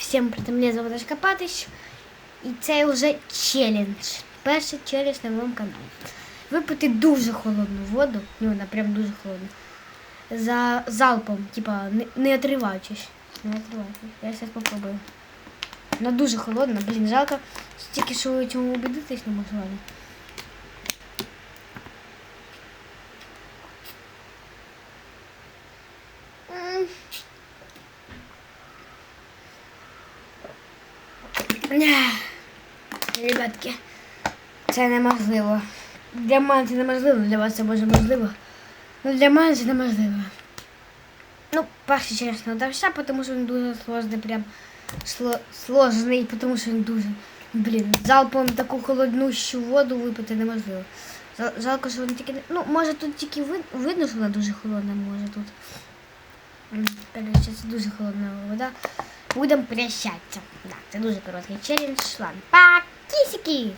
всім привіт, мене звати Дашка Патич. І це вже челендж. Перший челендж на моєму каналі. Випити дуже холодну воду, ну вона прям дуже холодна. За залпом, типа, не, не отриваючись. Не отриваючись. Я зараз попробую. Вона дуже холодна, блін, жалко. Тільки що цьому убедитись не можу. Ребятки, це неможливо. Для мене це неможливо, для вас це може можливо. Ну для мене це неможливо. Ну, перше чесно, дався, тому що він дуже сложний, прям сло, сложний, тому що він дуже. Блін, залпом таку холоднущу воду випити неможливо. Жалко, що він тільки. Ну, може тут тільки вид, видно, що вона дуже холодна, може тут. М, Коротше, це дуже холодна вода. Будемо прощатися. Да, це дуже короткий челлендж. Ладно, па, кісики!